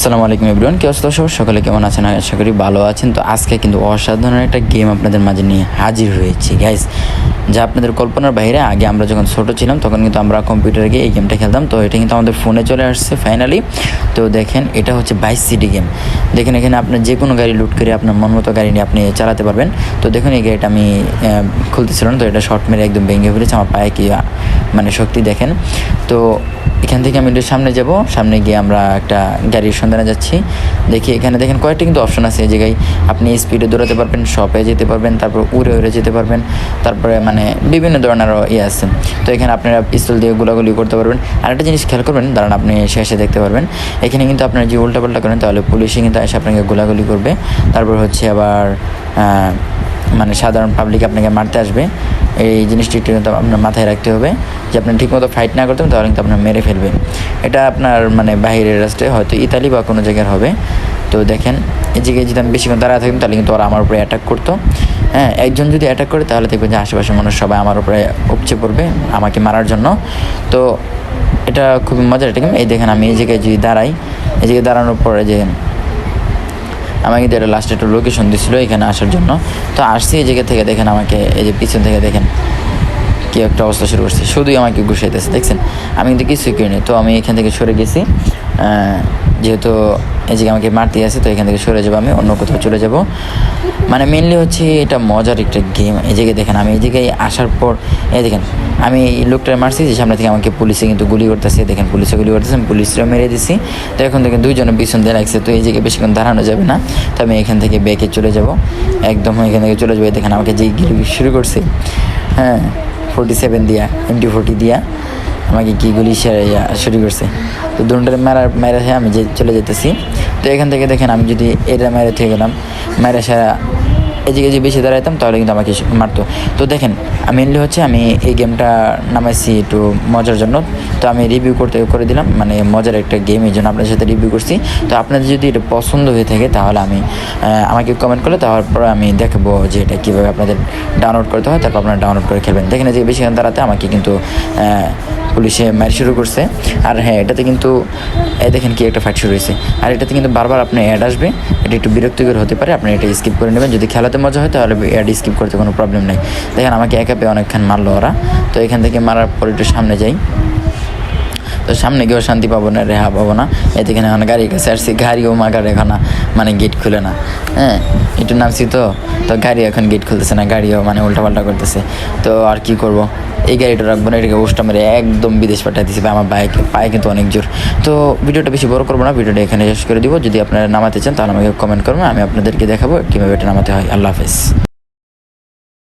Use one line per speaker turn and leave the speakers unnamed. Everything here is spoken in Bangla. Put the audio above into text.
আসসালামু আলাইকুম এভরিওয়ান, কি অবস্থা সব সকলে কেমন আছেন? আশা করি ভালো আছেন। তো আজকে কিন্তু অসাধারণ একটা গেম আপনাদের মাঝে নিয়ে হাজির হয়েছি গাইস যা আপনাদের কল্পনার বাইরে, আগে আমরা যখন ছোটো ছিলাম, তখন কিন্তু আমরা কম্পিউটারে গিয়ে এই গেমটা খেলতাম। তো এটা কিন্তু আমাদের ফোনে চলে আসছে ফাইনালি তো দেখেন, এটা হচ্ছে বাইশ সিটি গেম দেখেন, এখানে আপনার যে কোনো গাড়ি লুট করে আপনার মন মতো গাড়ি নিয়ে আপনি চালাতে পারবেন। তো দেখুন, এই গাড়িটা আমি খুলতেছিলাম তো এটা শর্ট মেরে একদম ভেঙে ফেলেছে, আমার পায়ে কি মানে শক্তি দেখেন। তো এখান থেকে আমি একটু সামনে যাব। সামনে গিয়ে আমরা একটা গাড়ির সন্ধানে যাচ্ছি। দেখি এখানে দেখেন কয়েকটা কিন্তু অপশন আছে। এই জায়গায় আপনি স্পিডে দৌড়াতে পারবেন শপে যেতে পারবেন, তারপর উড়ে উড়ে যেতে পারবেন, তারপরে মানে বিভিন্ন ধরনের ইয়ে আছে। তো এখানে আপনারা পিস্তল দিয়ে গোলাগুলি করতে পারবেন। আর একটা জিনিস খেয়াল করবেন, দাঁড়ান আপনি শেষে দেখতে পারবেন। এখানে কিন্তু আপনারা যে উল্টাপাল্টা করেন, তাহলে পুলিশে কিন্তু এসে আপনাকে গোলাগুলি করবে। তারপর হচ্ছে আবার মানে সাধারণ পাবলিক আপনাকে মারতে আসবে। এই জিনিসটি একটু আপনার মাথায় রাখতে হবে যে আপনি ঠিকমতো ফাইট না করতেন তাহলে কিন্তু আপনার মেরে ফেলবে। এটা আপনার মানে বাহিরের রাষ্ট্রে হয়তো ইতালি বা কোনো জায়গার হবে। তো দেখেন, এই জায়গায় যদি আমি বেশিক্ষণ দাঁড়ায় থাকতাম, তাহলে কিন্তু ওরা আমার উপরে অ্যাটাক করতো। হ্যাঁ একজন যদি অ্যাটাক করে, তাহলে দেখবেন যে আশেপাশের মানুষ সবাই আমার উপরে উপচে পড়বে আমাকে মারার জন্য। তো এটা খুবই মজার একটা। এই দেখেন, আমি এই জায়গায় যদি দাঁড়াই, এই জায়গায় দাঁড়ানোর পরে যে আমাকে কিন্তু এটা লাস্টে একটা লোকেশন দিছিল এখানে আসার জন্য। তো আসছি এই জায়গা থেকে দেখেন আমাকে, এই যে পিছন থেকে দেখেন কি একটা অবস্থা শুরু করছে। শুধুই আমাকে ঘুষাইতেছে দেখছেন? আমি কিন্তু কিছুই করিনি। তো আমি এখান থেকে সরে গেছি। যেহেতু এই জায়গায় আমাকে মারতে আছে, তো এখান থেকে সরে যাব আমি, অন্য কোথাও চলে যাব। মানে মেনলি হচ্ছে এটা মজার একটা গেম এই জায়গায় দেখেন, আমি এই জায়গায় আসার পর, এই দেখেন, আমি লোকটা মারছি, যে সামনে থেকে আমাকে পুলিশে কিন্তু গুলি করতেছে। দেখেন পুলিশে গুলি করতেছে পুলিশরা মেরে দিছি। তো এখন থেকে দুইজনে পিছন দিয়ে লাগছে, তো এই জায়গায় বেশিক্ষণ দাঁড়ানো যাবে না। তো আমি এখান থেকে ব্যাকে চলে যাব। একদম এখান থেকে চলে যাব, দেখেন, আমাকে যেই গিলি শুরু করছে হ্যাঁ ফোরটি সেভেন দিয়া এমটি ফোরটি দিয়া, আমাকে কি গুলি শুরু করছে। তো দুটারে মেরে হয়ে আমি যে চলে যেতেছি। তো এখান থেকে দেখেন আমি যদি এটা মেরে থেকে গেলাম মেরে সেরা জায়গায় যে বেশি দাঁড়াইতাম, তাহলে কিন্তু আমাকে মারতো। তো দেখেন মেনলি হচ্ছে আমি এই গেমটা নামাইছি একটু মজার জন্য। তো আমি রিভিউ করতে করে দিলাম মানে মজার একটা গেম এই জন্য আপনাদের সাথে রিভিউ করছি। তো আপনাদের যদি এটা পছন্দ হয়ে থাকে, তাহলে আমি আমাকে কমেন্ট করলে, তারপরে আমি দেখব যে এটা কীভাবে আপনাদের ডাউনলোড করতে হয়, তারপর আপনারা ডাউনলোড করে খেলবেন। দেখেন যে বেশিক্ষণ দাঁড়াতে, আমাকে কিন্তু পুলিশে মার শুরু করছে। আর হ্যাঁ এটাতে কিন্তু এই দেখেন কি একটা ফাইট শুরু হয়েছে। আর এটাতে কিন্তু বারবার আপনার অ্যাড আসবে। এটা একটু বিরক্তিকর হতে পারে, আপনি এটা স্কিপ করে নেবেন। যদি খেলাতে মজা হয়, তাহলে অ্যাড স্কিপ করতে কোনো প্রবলেম নেই। দেখেন আমাকে একা পেয়ে অনেকক্ষণ মারলো ওরা। তো এখান থেকে মারার পর একটু সামনে যাই। তো সামনে গিয়েও শান্তি পাবো না রেহা পাবো না। এতে এখানে এখন গাড়ির কাছে আসছি, গাড়িও মাগার এখন মানে গেট খুলে না। হ্যাঁ একটু নামছি তো। তো গাড়ি এখন গেট খুলতেছে না, গাড়িও মানে উল্টাপাল্টা করতেছে। তো আর কি করব? এই গাড়িটা রাখব না, এটাকে উষ্টা মেরে একদম বিদেশ পাঠিয়ে দিয়েছি আমার বাইক, পায়ে কিন্তু অনেক জোর। তো ভিডিওটা বেশি বড় করব না, ভিডিওটা এখানে শেষ করে দিব। যদি আপনারা নামাতে চান তাহলে আমাকে কমেন্ট করবেন আমি আপনাদেরকে দেখাবো কীভাবে এটা নামাতে হয়। আল্লাহ হাফেজ।